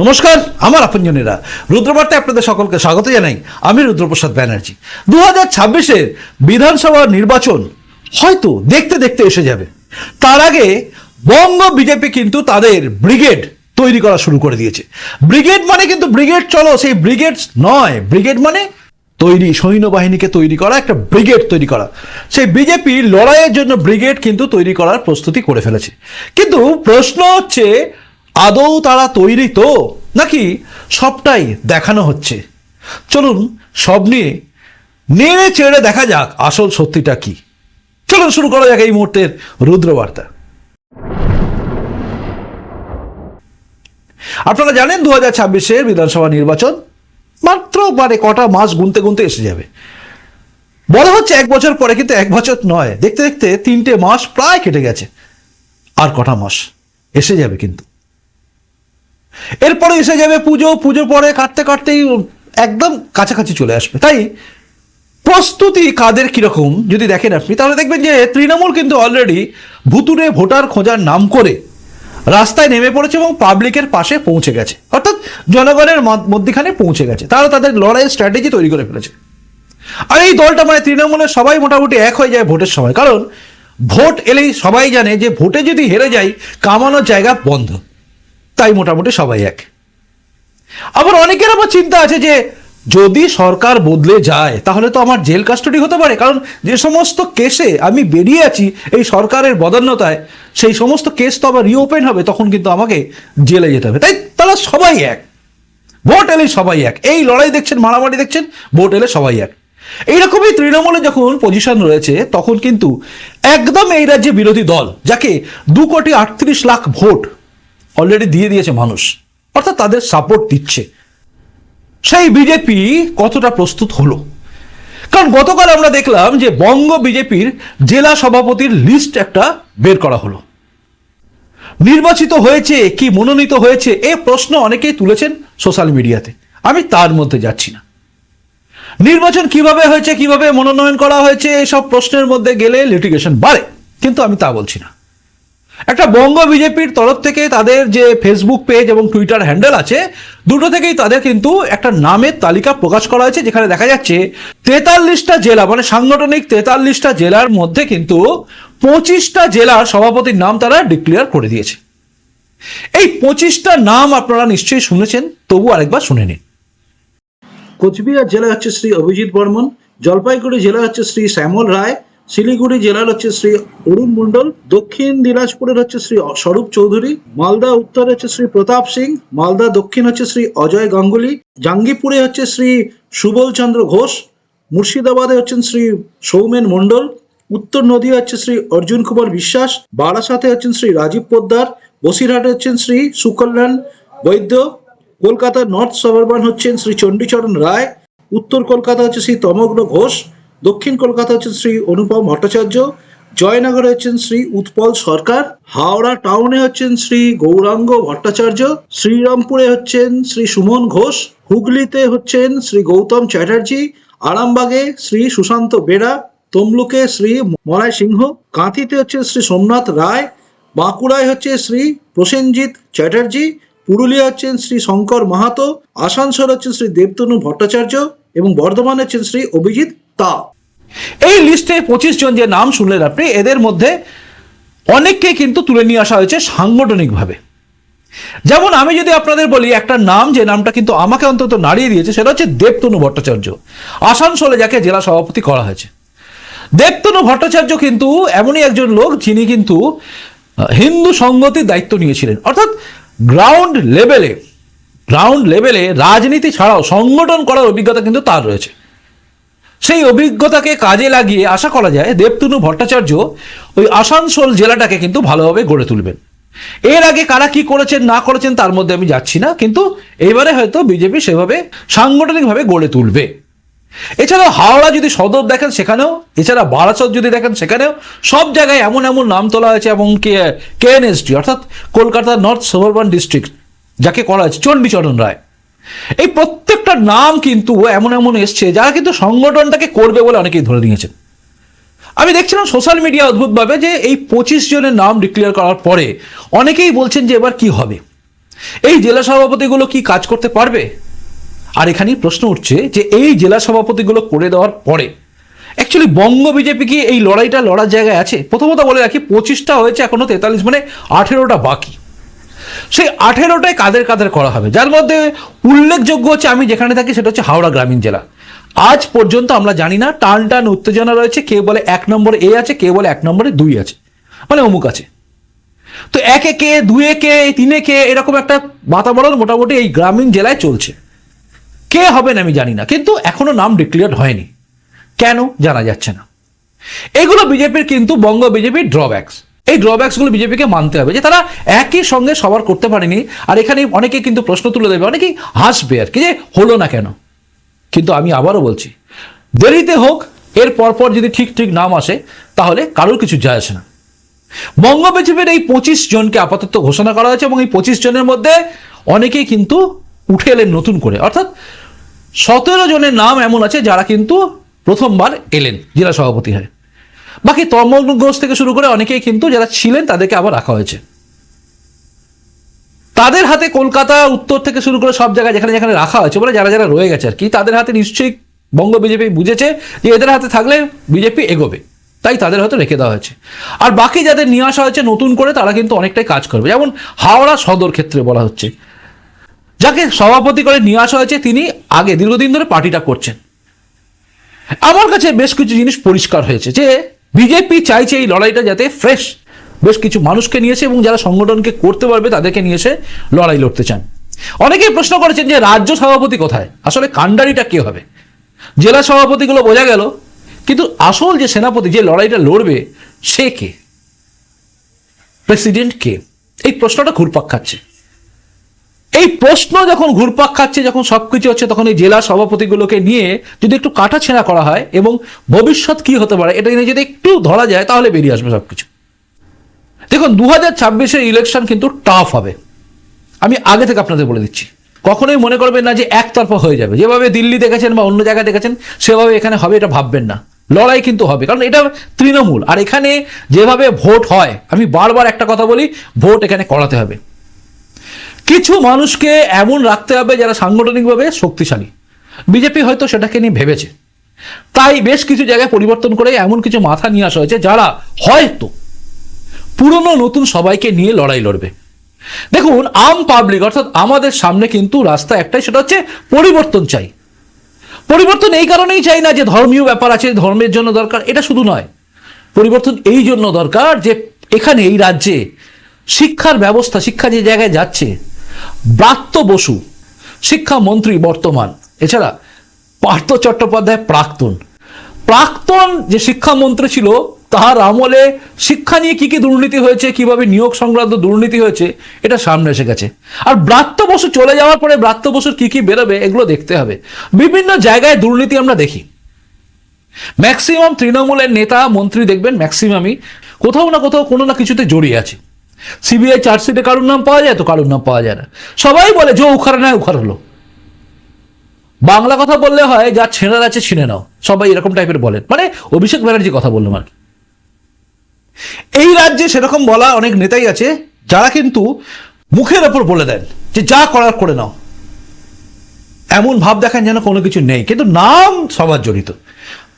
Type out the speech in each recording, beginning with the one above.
নমস্কার, আমার আপনজনেরা। রুদ্রবার্তায় আপনাদের সকলকে স্বাগত জানাই। আমি রুদ্রপ্রসাদ ব্যানার্জি। দু হাজার ছাব্বিশের বিধানসভা নির্বাচন হয়তো দেখতে দেখতে এসে যাবে। তার আগে বঙ্গ বিজেপি কিন্তু তাদের ব্রিগেড তৈরি করা শুরু করে দিয়েছে। ব্রিগেড মানে কিন্তু ব্রিগেড চলো, সেই ব্রিগেড নয়। ব্রিগেড মানে তৈরি, সৈন্যবাহিনীকে তৈরি করা, একটা ব্রিগেড তৈরি করা। সেই বিজেপি লড়াইয়ের জন্য ব্রিগেড কিন্তু তৈরি করার প্রস্তুতি করে ফেলেছে। কিন্তু প্রশ্ন হচ্ছে আদৌ তারা তৈরি তো? নাকি সবটাই দেখানো হচ্ছে? চলুন, সব নিয়ে নেড়ে চেড়ে দেখা যাক আসল সত্যিটা কি। চলুন, শুরু করা যাক এই মুহূর্তের রুদ্রবার্তা। আপনারা জানেন দু হাজার ছাব্বিশের বিধানসভা নির্বাচন মাত্র মানে কটা মাস গুনতে গুনতে এসে যাবে। বলা হচ্ছে এক বছর পরে, কিন্তু এক বছর নয়। দেখতে দেখতে তিনটে মাস প্রায় কেটে গেছে। আর কটা মাস এসে যাবে কিন্তু। এরপরে এসে যাবে পুজো পুজো পরে কাটতে কাটতেই একদম কাছাকাছি চলে আসবে। তাই প্রস্তুতি কাদের কীরকম যদি দেখেন আপনি, তাহলে দেখবেন যে তৃণমূল কিন্তু অলরেডি ভুতুরে ভোটার খোঁজার নাম করে রাস্তায় নেমে পড়েছে এবং পাবলিকের পাশে পৌঁছে গেছে। অর্থাৎ জনগণের মধ্য- মধ্যিখানে পৌঁছে গেছে। তারা তাদের লড়াইয়ের স্ট্র্যাটেজি তৈরি করে ফেলেছে। আর এই দলটা মানে তৃণমূলের সবাই মোটামুটি এক হয়ে যায় ভোটের সময়। কারণ ভোট এলেই সবাই জানে যে ভোটে যদি হেরে যাই, কামানোর জায়গা বন্ধ। তাই মোটামুটি সবাই এক। আবার অনেকের আবার চিন্তা আছে যে, যদি সরকার বদলে যায়, তাহলে তো আমার জেল কাস্টডি হতে পারে। কারণ যে সমস্ত কেসে আমি বেরিয়ে আছি এই সরকারের বদান্যতায়, সেই সমস্ত কেস তো আবার রিওপেন হবে, তখন কিন্তু আমাকে জেলে যেতে হবে। তাই তারা সবাই এক। ভোট এলে সবাই এক। এই লড়াই দেখছেন, মারামারি দেখছেন, ভোট এলে সবাই এক। এইরকমই তৃণমূলে যখন পজিশন রয়েছে, তখন কিন্তু একদম এই রাজ্যে বিরোধী দল, যাকে দু কোটি আটত্রিশ লাখ ভোট অলরেডি দিয়ে দিয়েছে মানুষ। অর্থাৎ তাদের সাপোর্ট দিচ্ছে। সেই বিজেপি কতটা প্রস্তুত হলো? কারণ গতকাল আমরা দেখলাম যে বঙ্গ বিজেপির জেলা সভাপতির লিস্ট একটা বের করা হলো। নির্বাচিত হয়েছে, কি মনোনীত হয়েছে, এ প্রশ্ন অনেকেই তুলেছেন সোশ্যাল মিডিয়াতে আমি তার মধ্যে যাচ্ছি না। নির্বাচন কীভাবে হয়েছে, কীভাবে মনোনয়ন করা হয়েছে, এসব প্রশ্নের মধ্যে গেলে লিটিগেশন বাড়ে। কিন্তু আমি তা বলছি না। একটা বঙ্গ বিজেপির তরফ থেকে তাদের যে ফেসবুক পেজ এবং টুইটার হ্যান্ডেল আছে, দুটো থেকেই তাদের কিন্তু একটা নামের তালিকা প্রকাশ করা হয়েছে, যেখানে দেখা যাচ্ছে তেতাল্লিশটা জেলা মানে সাংগঠনিক তেতাল্লিশটা জেলার মধ্যে কিন্তু পঁচিশটা জেলার সভাপতির নাম তারা ডিক্লেয়ার করে দিয়েছে। এই পঁচিশটা নাম আপনারা নিশ্চয়ই শুনেছেন, তবু আরেকবার শুনে নিন। কোচবিহার জেলা হচ্ছে শ্রী অভিজিৎ বর্মন, জলপাইগুড়ি জেলা হচ্ছে শ্রী শ্যামল রায় শিলিগুড়ি জেলার হচ্ছে শ্রী অরুণ মণ্ডল, দক্ষিণ দিনাজপুরের হচ্ছে শ্রী স্বরূপ চৌধুরী, মালদা উত্তর হচ্ছে শ্রী প্রতাপ সিং, মালদা দক্ষিণ হচ্ছে শ্রী অজয় গাঙ্গুলি, জাঙ্গিপুরে হচ্ছে শ্রী সুবল চন্দ্র ঘোষ, মুর্শিদাবাদে হচ্ছেন শ্রী সৌমেন মণ্ডল, উত্তর নদী হচ্ছে শ্রী অর্জুন কুমার বিশ্বাস, বারাসাতে হচ্ছেন শ্রী রাজীব পোদ্দার, বসিরহাটে হচ্ছেন শ্রী সুকল্যাণ বৈদ্য, কলকাতার নর্থ সাবারবান হচ্ছেন শ্রী চণ্ডীচরণ রায়, উত্তর কলকাতা হচ্ছে শ্রী তমগ্ন ঘোষ দক্ষিণ কলকাতা হচ্ছেন শ্রী অনুপম ভট্টাচার্য, জয়নগরে হচ্ছেন শ্রী উৎপল সরকার, হাওড়া টাউনে হচ্ছেন শ্রী গৌরাঙ্গ ভট্টাচার্য, শ্রীরামপুরে হচ্ছেন শ্রী সুমন ঘোষ, হুগলিতে হচ্ছেন শ্রী গৌতম চ্যাটার্জি, আরামবাগে শ্রী সুশান্ত বেড়া, তমলুকে শ্রী মলয় সিংহ, কাঁথিতে হচ্ছে শ্রী সোমনাথ রায়, বাঁকুড়ায় হচ্ছে শ্রী প্রসেনজিৎ চ্যাটার্জি, পুরুলিয়া হচ্ছেন শ্রী শঙ্কর মাহাতো, আসানসোল হচ্ছেন শ্রী দেবতনু ভট্টাচার্য এবং বর্ধমানে হচ্ছেন শ্রী অভিজিৎ তা। এই লিস্টে পঁচিশ জন যে নাম শুনলেন আপনি, এদের মধ্যে অনেককে কিন্তু তুলে নিয়ে আসা হয়েছে সাংগঠনিকভাবে। যেমন আমি যদি আপনাদের বলি একটা নাম, যে নামটা কিন্তু আমাকে অন্তত নাড়িয়ে দিয়েছে, সেটা হচ্ছে দেবতনু ভট্টাচার্য। আসানসোলে যাকে জেলা সভাপতি করা হয়েছে। দেবতনু ভট্টাচার্য কিন্তু এমনই একজন লোক, যিনি কিন্তু হিন্দু সংগতির দায়িত্ব নিয়েছিলেন। অর্থাৎ গ্রাউন্ড লেভেলে গ্রাউন্ড লেভেলে রাজনীতি ছাড়াও সংগঠন করার অভিজ্ঞতা কিন্তু তার রয়েছে। সেই অভিজ্ঞতাকে কাজে লাগিয়ে আশা করা যায় দেবতনু ভট্টাচার্য ওই আসানসোল জেলাটাকে কিন্তু ভালোভাবে গড়ে তুলবেন। এর আগে কারা কি করেছেন, না করেছেন তার মধ্যে আমি যাচ্ছি না, কিন্তু এইবারে হয়তো বিজেপি সেভাবে সাংগঠনিকভাবে গড়ে তুলবে। এছাড়াও হাওড়া যদি সদর দেখেন সেখানেও, এছাড়া বারাসত যদি দেখেন সেখানেও সব জায়গায় এমন এমন নাম তোলা হয়েছে, এবং কেএনএসডি, অর্থাৎ কলকাতা নর্থ সুবারবান ডিস্ট্রিক্ট, যাকে করা হয়েছে চণ্ডীচরণ রায়। এই প্রত্যেকটা নাম কিন্তু এমন এমন এসছে, যারা কিন্তু সংগঠনটাকে করবে বলে অনেকেই ধরে নিয়েছেন। আমি দেখছিলাম সোশ্যাল মিডিয়া অদ্ভুতভাবে যে এই পঁচিশ জনের নাম ডিক্লেয়ার করার পরে অনেকেই বলছেন যে এবার কি হবে? এই জেলা সভাপতিগুলো কি কাজ করতে পারবে? আর এখানেই প্রশ্ন উঠছে যে এই জেলা সভাপতিগুলো করে দেওয়ার পরে অ্যাকচুয়ালি বঙ্গ বিজেপি কি এই লড়াইটা লড়ার জায়গায় আছে? প্রথমত বলে রাখি, পঁচিশটা হয়েছে, এখনও তেতাল্লিশ মানে আঠেরোটা বাকি। সেই আঠেরোটায় কাদের কাদের করা হবে? যার মধ্যে উল্লেখযোগ্য হচ্ছে আমি যেখানে থাকি সেটা হচ্ছে হাওড়া গ্রামীণ জেলা। আজ পর্যন্ত আমরা জানি না, টান টান উত্তেজনা রয়েছে কেউ বলে এক নম্বরে এ আছে কেউ বলে এক নম্বরে দুই আছে। মানে অমুক আছে। তো একে কে, দুয়ে কে, তিনে কে, এরকম একটা বাতাবরণ মোটামুটি এই গ্রামীণ জেলায় চলছে। কে হবেন আমি জানি না, কিন্তু এখনও নাম ডিক্লেয়ার হয়নি। কেন? জানা যাচ্ছে না। এগুলো বিজেপির কিন্তু বঙ্গ বিজেপির ড্রব্যাকস এই ড্রব্যাকসগুলো বিজেপিকে মানতে হবে, যে তারা একই সঙ্গে সবার করতে পারেনি, আর এখানে অনেকে কিন্তু প্রশ্ন তুলে দেবে, অনেকেই হাসবে আর কি, যে হলো না কেন? কিন্তু আমি আবারও বলছি, দেরিতে হোক, এর পরপর যদি ঠিক ঠিক নাম আসে, তাহলে কারোর কিছু যায় আসে না। বঙ্গ বিজেপির এই পঁচিশ জনকে আপাতত ঘোষণা করা হয়েছে, এবং এই পঁচিশ জনের মধ্যে অনেকেই কিন্তু উঠে এলেন নতুন করে। অর্থাৎ সতেরো জনের নাম এমন আছে যারা কিন্তু প্রথমবার এলেন, জেলা সভাপতি হয়ে। বাকি ঘোষ থেকে শুরু করে অনেকেই কিন্তু যারা ছিলেন তাদেরকে আবার রাখা হয়েছে। তাদের হাতে কলকাতা, উত্তর থেকে শুরু করে সব জায়গায় যেখানে যেখানে রাখা হয়েছে বলে যারা যারা রয়ে গেছে আর কি, তাদের হাতে নিশ্চয়ই বঙ্গ বিজেপি বুঝেছে যে এদের হাতে থাকলে বিজেপি এগোবে। তাই তাদের হয়তো রেখে দেওয়া হয়েছে। আর বাকি যাদের নিয়ে আসা হয়েছে নতুন করে তারা কিন্তু অনেকটাই কাজ করবে। যেমন হাওড়া সদর ক্ষেত্রে বলা হচ্ছে। যাকে সভাপতি করে নিয়ে আসা হয়েছে তিনি আগে দীর্ঘদিন ধরে পার্টিটা করছেন। আমার কাছে বেশ কিছু জিনিস পরিষ্কার হয়েছে যে বিজেপি চাইছে এই লড়াইটা যাতে ফ্রেশ বেশ কিছু মানুষকে নিয়েছে এবং যারা সংগঠনকে করতে পারবে তাদেরকে নিয়ে এসে লড়াই লড়তে চান। অনেকেই প্রশ্ন করেছেন যে রাজ্য সভাপতি কোথায়? আসলে কাণ্ডারিটা কে হবে? জেলা সভাপতিগুলো বোঝা গেল, কিন্তু আসল যে সেনাপতি যে লড়াইটা লড়বে, সে কে? প্রেসিডেন্ট কে? এই প্রশ্নটা ঘুরপাক খাচ্ছে। এই প্রশ্ন যখন ঘুরপাক খাচ্ছে, যখন সবকিছু হচ্ছে, তখন এই জেলা সভাপতিগুলোকে নিয়ে যদি একটু কাটাছেঁড়া করা হয় এবং ভবিষ্যৎ কি হতে পারে, এটা নিয়ে যদি একটু ধরা যায়, তাহলে বেরিয়ে আসবে সবকিছু। দেখুন দু হাজার ছাব্বিশের ইলেকশন কিন্তু টাফ হবে। আমি আগে থেকে আপনাদের বলে দিচ্ছি। কখনোই মনে করবেন না যে একতরফা হয়ে যাবে। যেভাবে দিল্লি দেখেছেন বা অন্য জায়গায় দেখেছেন, সেভাবে এখানে হবে, এটা ভাববেন না। লড়াই কিন্তু হবে, কারণ এটা তৃণমূল। আর এখানে যেভাবে ভোট হয়, আমি বারবার একটা কথা বলি, ভোট এখানে করাতে হবে। কিছু মানুষকে এমন রাখতে হবে যারা সাংগঠনিকভাবে শক্তিশালী। বিজেপি হয়তো সেটাকে নিয়ে ভেবেছে। তাই বেশ কিছু জায়গায় পরিবর্তন করে এমন কিছু মাথা নিয়ে আসা হয়েছে যারা হয়তো পুরনো নতুন সবাইকে নিয়ে লড়াই লড়বে। দেখুন, আম পাবলিক অর্থাৎ আমাদের সামনে কিন্তু রাস্তা একটাই, সেটা হচ্ছে পরিবর্তন চাই। পরিবর্তন এই কারণেই চাই না যে ধর্মীয় ব্যাপার আছে, ধর্মের জন্য দরকার, এটা শুধু নয়। পরিবর্তন এই জন্য দরকার যে এখানে এই রাজ্যে শিক্ষার ব্যবস্থা, শিক্ষা যে জায়গায় যাচ্ছে ব্রাত্য বসু শিক্ষামন্ত্রী বর্তমান। এছাড়া পার্থ চট্টোপাধ্যায় প্রাক্তন। প্রাক্তন যে শিক্ষামন্ত্রী ছিল তার আমলে শিক্ষা নিয়ে কি কি দুর্নীতি হয়েছে, কীভাবে নিয়োগ সংক্রান্ত দুর্নীতি হয়েছে, এটা সামনে এসে গেছে। আর ব্রাত্য বসু চলে যাওয়ার পরে ব্রাত্য বসুর কি কি বেরোবে, এগুলো দেখতে হবে। বিভিন্ন জায়গায় দুর্নীতি আমরা দেখি। ম্যাক্সিমাম তৃণমূলের নেতা, মন্ত্রী দেখবেন, ম্যাক্সিমামই কোথাও না কোথাও কোনো না কিছুতে জড়িয়ে আছে। সিবিআই চার্জশিটে কারোর নাম পাওয়া যায় তো কারোর নাম পাওয়া যায় না। সবাই বলে, যে উখার না উখার হলো। বাংলা কথা বললে হয়, যা ছেঁড়ার আছে ছিনে নাও। সবাই এরকম টাইপের বলেন। মানে অভিষেক ব্যানার্জি কথা বললাম আর এই রাজ্যে সেরকম বলা অনেক নেতাই আছে, যারা কিন্তু মুখের ওপর বলে দেন যে, যা করার করে নাও। এমন ভাব দেখান যেন কোনো কিছু নেই। কিন্তু নাম সবার জড়িত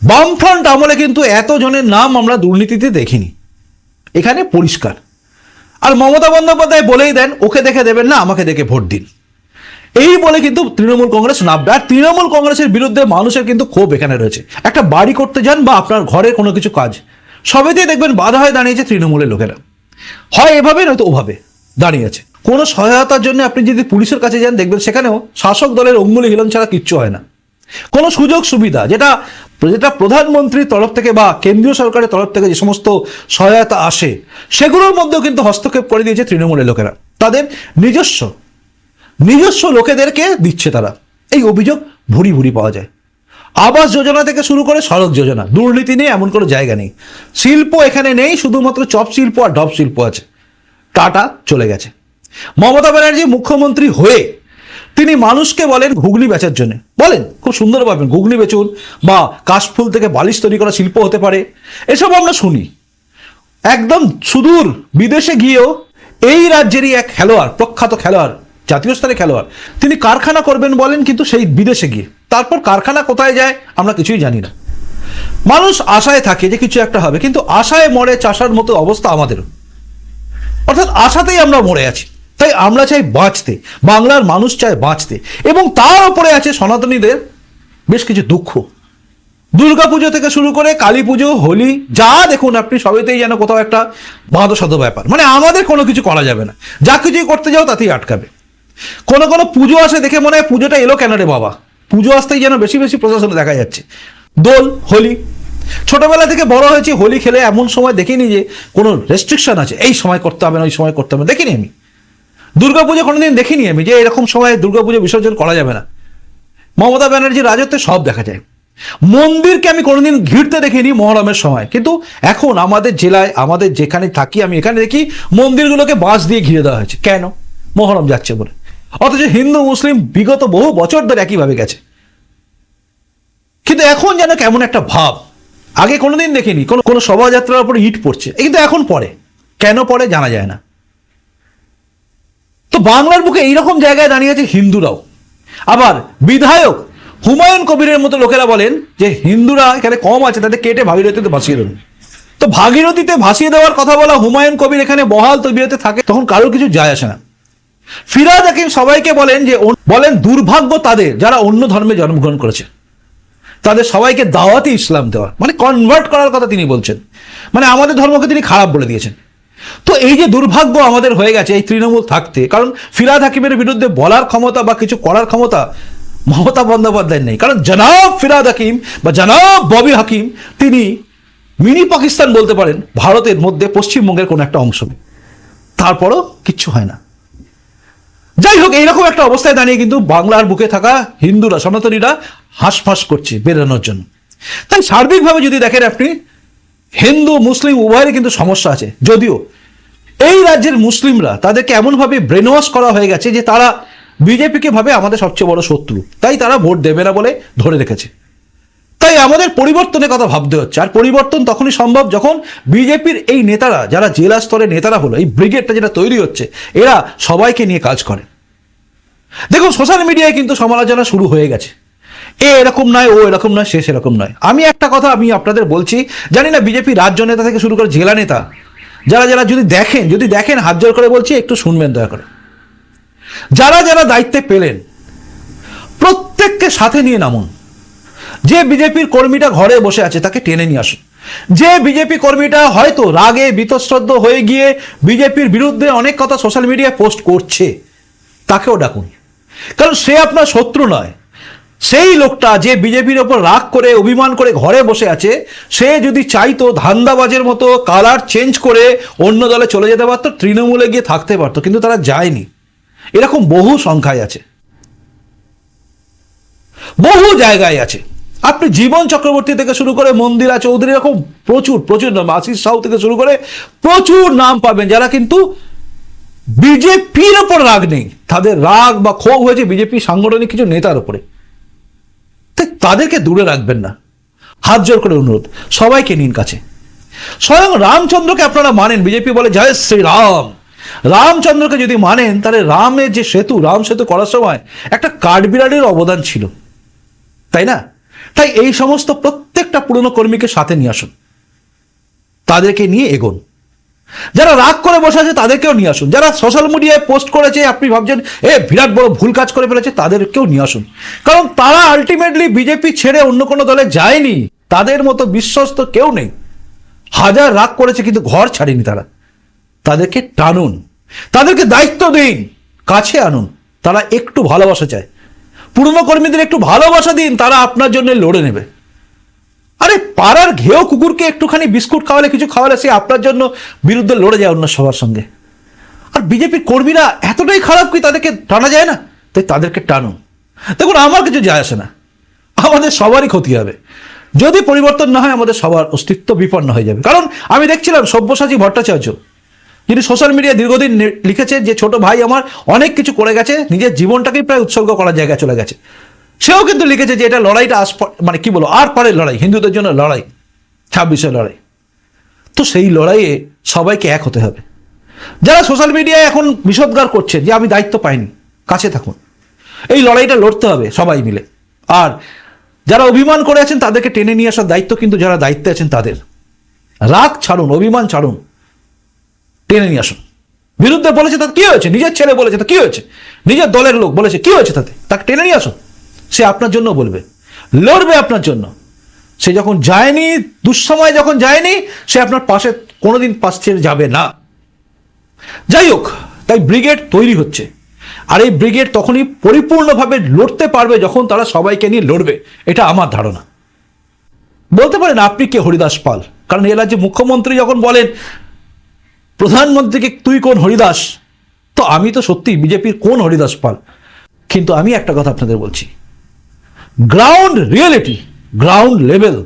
বামফ্রন্ট আমলে কিন্তু এত জনের নাম আমরা দুর্নীতিতে দেখিনি। এখানে পরিষ্কার। আর মমতা বন্দ্যোপাধ্যায় বলেই দেন, ওকে দেখে দেবেন না, আমাকে দেখে ভোট দিন। এই বলে কিন্তু তৃণমূল কংগ্রেস নামবে। আর তৃণমূল কংগ্রেসের বিরুদ্ধে মানুষের কিন্তু ক্ষোভ এখানে রয়েছে। একটা বাড়ি করতে যান বা আপনার ঘরে কোনো কিছু কাজ, সবেতেই দেখবেন বাধা হয়ে দাঁড়িয়েছে তৃণমূলের লোকেরা। হয় এভাবে নয়তো ওভাবে দাঁড়িয়ে আছে। কোনো সহায়তার জন্য আপনি যদি পুলিশের কাছে যান, দেখবেন সেখানেও শাসক দলের অঙ্গুলি হিলন ছাড়া কিচ্ছু হয় না। কোনো সুযোগ সুবিধা যেটা যেটা প্রধানমন্ত্রীর তরফ থেকে বা কেন্দ্রীয় সরকারের তরফ থেকে যে সমস্ত সহায়তা আসে, সেগুলোর মধ্যেও কিন্তু হস্তক্ষেপ করে দিয়েছে তৃণমূলের লোকেরা। তাদের নিজস্ব নিজস্ব লোকেদেরকে দিচ্ছে তারা। এই অভিযোগ ভুরি ভুরি পাওয়া যায়। আবাস যোজনা থেকে শুরু করে সড়ক যোজনা, দুর্নীতি নেই এমন কোনো জায়গা নেই। শিল্প এখানে নেই, শুধুমাত্র চপ শিল্প আর ডব শিল্প আছে। টাটা চলে গেছে। মমতা ব্যানার্জি মুখ্যমন্ত্রী হয়ে তিনি মানুষকে বলেন ঘুগনি বেচার জন্য। বলেন, খুব সুন্দর পাবেন ঘুগনি বেচুন বা কাশফুল থেকে বালিশ তৈরি করা শিল্প হতে পারে। এসব আমরা শুনি। একদম সুদূর বিদেশে গিয়েও এই রাজ্যেরই এক খেলোয়াড়, প্রখ্যাত খেলোয়াড়, জাতীয় স্তরে খেলোয়াড়, তিনি কারখানা করবেন বলেন কিন্তু সেই বিদেশে গিয়ে। তারপর কারখানা কোথায় যায় আমরা কিছুই জানি না। মানুষ আশায় থাকে যে কিছু একটা হবে, কিন্তু আশায় মরে চাষার মতো অবস্থা আমাদেরও। অর্থাৎ আশাতেই আমরা মরে আছি। তাই আমরা চাই বাঁচতে, বাংলার মানুষ চায় বাঁচতে। এবং তার উপরে আছে সনাতনীদের বেশ কিছু দুঃখ। দুর্গাপুজো থেকে শুরু করে কালী পুজো হোলি, যা দেখুন আপনি সবেতেই যেন কোথাও একটা বাঁধসাধ্য ব্যাপার। মানে আমাদের কোনো কিছু করা যাবে না। যা কিছুই করতে যাও তাতেই আটকাবে। কোনো কোনো পুজো আসে দেখে মনে হয় পুজোটা এলো কেন রে বাবা? পুজো আসতেই যেন বেশি বেশি প্রশাসনে দেখা যাচ্ছে। দোল, হোলি। ছোটবেলা থেকে বড় হয়েছি, হোলি খেলে এমন সময় দেখিনি যে কোনো রেস্ট্রিকশন আছে। এই সময় করতে হবে না, ওই সময় করতে হবে দেখিনি আমি? দুর্গাপুজো কোনোদিন দেখিনি আমি যে এরকম সময় দুর্গাপুজো বিসর্জন করা যাবে না। মমতা ব্যানার্জির রাজত্বে সব দেখা যায়। মন্দিরকে আমি কোনোদিন ঘিরতে দেখিনি মহরমের সময়। কিন্তু এখন আমাদের জেলায়, আমাদের যেখানে থাকি, আমি এখানে দেখি মন্দিরগুলোকে বাঁশ দিয়ে ঘিরে দেওয়া হয়েছে। কেন? মহরম যাচ্ছে বলে। অথচ হিন্দু, মুসলিম বিগত বহু বছর ধরে একইভাবে গেছে। কিন্তু এখন যেন কেমন একটা ভাব। আগে কোনোদিন দেখিনি। কোনো কোনো শোভাযাত্রার উপর ইট পড়ছে। কিন্তু এখন পরে কেন পরে জানা যায় না। তো বাংলার বুকে এইরকম জায়গায় দাঁড়িয়ে আছে হিন্দুরাও। আবার বিধায়ক হুমায়ুন কবিরের মতো লোকেরা বলেন যে হিন্দুরা এখানে কম আছে, তাদের কেটে ভাগীরথীতে ভাসিয়ে দেন তো ভাগীরথীতে ভাসিয়ে দেওয়ার কথা বলা হুমায়ুন কবির এখানে বহাল তবিয়তে থাকে, তখন কারোর কিছু যায় আসে না। ফিরাজ হাকিম সবাইকে বলেন যে বলেন দুর্ভাগ্য তাদের যারা অন্য ধর্মে জন্মগ্রহণ করেছে। তাদের সবাইকে দাওয়াতি ইসলাম দেওয়া মানে কনভার্ট করার কথা তিনি বলছেন। মানে আমাদের ধর্মকে তিনি খারাপ বলে দিয়েছেন। তো এই যে দুর্ভাগ্য আমাদের হয়ে গেছে এই তৃণমূল থাকতে, কারণ ফিরাদ হাকিমের বিরুদ্ধে বলার ক্ষমতা বা কিছু করার ক্ষমতা মমতা বন্দ্যোপাধ্যায়ের নেই। কারণ জনাব ফিরাদ হাকিম বা জনাব ববি হাকিম, তিনি মিনি পাকিস্তান বলতে পারেন, ভারতের মধ্যে পশ্চিমবঙ্গের কোনো একটা অংশ তারপরও কিচ্ছু হয় না। যাই হোক, এইরকম একটা অবস্থায় দাঁড়িয়ে কিন্তু বাংলার বুকে থাকা হিন্দুরা, সনাতনীরা হাঁসফাঁস করছে বেরোনোর জন্য। তাই সার্বিকভাবে যদি দেখেন আপনি হিন্দু, মুসলিম, উভয়েরই কিন্তু সমস্যা আছে। যদিও এই রাজ্যের মুসলিমরা তাদেরকে এমনভাবে ব্রেন ওয়াশ করা হয়ে গেছে যে তারা বিজেপিকে ভাবে আমাদের সবচেয়ে বড় শত্রু। তাই তারা ভোট দেবে না বলে ধরে রেখেছে। তাই আমাদের পরিবর্তনের কথা ভাবতে হচ্ছে। আর পরিবর্তন তখনই সম্ভব যখন বিজেপির এই নেতারা, যারা জেলা স্তরে নেতারা হলো, এই ব্রিগেডটা যেটা তৈরি হচ্ছে, এরা সবাইকে নিয়ে কাজ করে। দেখুন, সোশ্যাল মিডিয়ায় কিন্তু সমালোচনা শুরু হয়ে গেছে। এ এরকম নয়, ও এরকম নয়, সে সেরকম নয়। আমি একটা কথা আমি আপনাদের বলছি, জানি না বিজেপি রাজ্য নেতা থেকে শুরু করে জেলা নেতা, যারা যারা যদি দেখেন যদি দেখেন হাত জোর করে বলছি, একটু শুনবেন দয়া করে। যারা যারা দায়িত্বে পেলেন, প্রত্যেককে সাথে নিয়ে নামুন। যে বিজেপির কর্মীটা ঘরে বসে আছে, তাকে টেনে নিয়ে আসুন। যে বিজেপি কর্মীটা হয়তো রাগে বিতশ্রদ্ধ হয়ে গিয়ে বিজেপির বিরুদ্ধে অনেক কথা সোশ্যাল মিডিয়ায় পোস্ট করছে, তাকেও ডাকুন। কারণ সে আপনার শত্রু নয়। সেই লোকটা যে বিজেপির ওপর রাগ করে, অভিমান করে ঘরে বসে আছে, সে যদি চাইতো ধান্দাবাজের মতো কালার চেঞ্জ করে অন্য দলে চলে যেতে পারতো, তৃণমূলে গিয়ে থাকতে পারতো, কিন্তু তারা যায়নি। এরকম বহু সংখ্যায় আছে। বহু জায়গায় আছে। আপনি জীবন চক্রবর্তী থেকে শুরু করে মন্দিরা চৌধুরী এরকম প্রচুর প্রচুর নাম, আশিস সাউ থেকে শুরু করে প্রচুর নাম পাবেন যারা কিন্তু বিজেপির ওপর রাগ নেই। তাদের রাগ বা ক্ষোভ হয়েছে বিজেপি সাংগঠনিক কিছু নেতার উপরে। তাদেরকে দূরে রাখবেন না। হাত জোর করে অনুরোধ, সবাইকে নিন কাছে। স্বয়ং রামচন্দ্রকে আপনারা মানেন, বিজেপি বলে, জয় শ্রী রাম রামচন্দ্রকে যদি মানেন, তাহলে রামের যে সেতু, রাম সেতু করার সময় একটা কাঠবিড়ালির অবদান ছিল। তাই না? তাই এই সমস্ত প্রত্যেকটা পুরনো কর্মীকে সাথে নিয়ে আসুন। তাদেরকে নিয়ে এগোন। যারা রাগ করে বসে আছে তাদেরকেও নিয়ে আসুন। যারা সোশ্যাল মিডিয়ায় পোস্ট করেছে, আপনি ভাবছেন, এ, বিরাট বড় ভুল কাজ করে ফেলেছে, তাদেরকেও নিয়ে আসুন। কারণ তারা আলটিমেটলি বিজেপি ছেড়ে অন্য কোনো দলে যায়নি। তাদের মতো বিশ্বস্ত কেউ নেই। হাজার রাগ করেছে, কিন্তু ঘর ছাড়েনি তারা। তাদেরকে টানুন। তাদেরকে দায়িত্ব দিন। কাছে আনুন। তারা একটু ভালোবাসা চায়। পুরনো কর্মীদের একটু ভালোবাসা দিন। তারা আপনার জন্য লড়ে নেবে। আরে পাড়ার ঘেও কুকুরকে একটুখানি বিস্কুট খাওয়ালে, কিছু খাওয়ালে সে আপনার জন্য বিরুদ্ধে লড়ে যায় অন্য সবার সঙ্গে। আর বিজেপির কর্মীরা এতটাই খারাপ কি তাদেরকে টানা যায় না? তাই তাদেরকে টানুন। দেখুন, আমার কিছু যায় আসে না। আমাদের সবারই ক্ষতি হবে। যদি পরিবর্তন না হয়, আমাদের সবার অস্তিত্ব বিপন্ন হয়ে যাবে। কারণ আমি দেখছিলাম সব্যসাচী ভট্টাচার্য, যিনি সোশ্যাল মিডিয়া দীর্ঘদিন লিখেছে যে, ছোট ভাই আমার অনেক কিছু করে গেছে, নিজের জীবনটাকেই প্রায় উৎসর্গ করার জায়গায় চলে গেছে। সেও কিন্তু লিখেছে যে এটা লড়াইটা আস মানে কি বলো আর পরের লড়াই, হিন্দুদের জন্য লড়াই, ছাব্বিশে লড়াই। তো সেই লড়াইয়ে সবাইকে এক হতে হবে। যারা সোশ্যাল মিডিয়ায় এখন বিষোদ্গার করছে যে আমি দায়িত্ব পাইনি, কাছে থাকুন। এই লড়াইটা লড়তে হবে সবাই মিলে। আর যারা অভিমান করে আছেন, তাদেরকে টেনে নিয়ে আসার দায়িত্ব কিন্তু যারা দায়িত্বে আছেন, তাদের। রাগ ছাড়ুন, অভিমান ছাড়ুন, টেনে নিয়ে আসুন। বিরুদ্ধে বলেছে তাতে কি হয়েছে? নিজের ছেলে বলেছে তা কি হয়েছে? নিজের দলের লোক বলেছে, কি হয়েছে তাতে? তাকে টেনে নিয়ে আসুন। সে আপনার জন্য বলবে। লড়বে আপনার জন্য। সে যখন যায়নি, দুঃসময় যখন যায়নি, সে আপনার পাশে কোনোদিন পাশ ছেড়ে যাবে না। যাই হোক, তাই ব্রিগেড তৈরি হচ্ছে। আর এই ব্রিগেড তখনই পরিপূর্ণভাবে লড়তে পারবে যখন তারা সবাইকে নিয়ে লড়বে। এটা আমার ধারণা। বলতে পারেন আপনি কে হরিদাস পাল? কারণ এ রাজ্যে মুখ্যমন্ত্রী যখন বলেন, প্রধানমন্ত্রীকে তুই কোন হরিদাস? তো আমি তো সত্যি বিজেপির কোন হরিদাস পাল? কিন্তু আমি একটা কথা আপনাদের বলছি। গ্রাউন্ড রিয়েলিটি গ্রাউন্ড লেভেল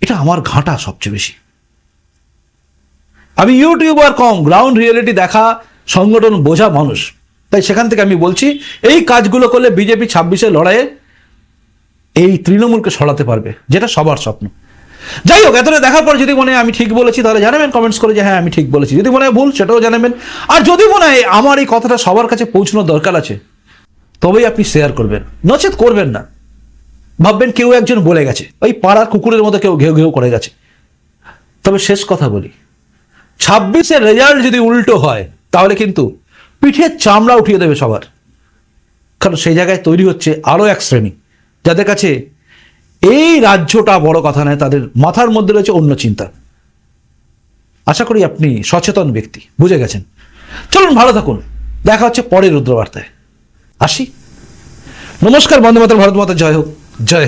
এটা আমার ঘাঁটা সবচেয়ে বেশি। আমি ইউটিউবার কম গ্রাউন্ড রিয়েলিটি দেখা, সংগঠন বোঝা মানুষ। তাই সেখান থেকে আমি বলছি, এই কাজগুলো করলে বিজেপি ছাব্বিশে লড়াইয়ে এই তৃণমূলকে সরাতে পারবে, যেটা সবার স্বপ্ন। যাই হোক, এতটা দেখার পর যদি মনে হয় আমি ঠিক বলেছি, তাহলে জানাবেন কমেন্টস করে যে হ্যাঁ আমি ঠিক বলেছি। যদি মনে হয় ভুল, সেটাও জানাবেন। আর যদি মনে হয় আমার এই কথাটা সবার কাছে পৌঁছানোর দরকার আছে, তবেই আপনি শেয়ার করবেন। নচেত করবেন না। ভাববেন কেউ একজন বলে গেছে। ওই পাড়ার কুকুরের মতো কেউ ঘেউ ঘেউ করে গেছে। তবে শেষ কথা বলি ছাব্বিশের রেজাল্ট যদি উল্টো হয়, তাহলে কিন্তু পিঠের চামড়া উঠিয়ে দেবে সবার। কারণ সেই জায়গায় তৈরি হচ্ছে আরও এক শ্রেণি। যাদের কাছে এই রাজ্যটা বড় কথা নয়, তাদের মাথার মধ্যে রয়েছে অন্য চিন্তা। আশা করি আপনি সচেতন ব্যক্তি, বুঝে গেছেন। চলুন, ভালো থাকুন। দেখা হচ্ছে পরের রুদ্রবার্তায়। আসি। নমস্কার বন্দে মাতার ভারত মাতা, জয় হোক। জয়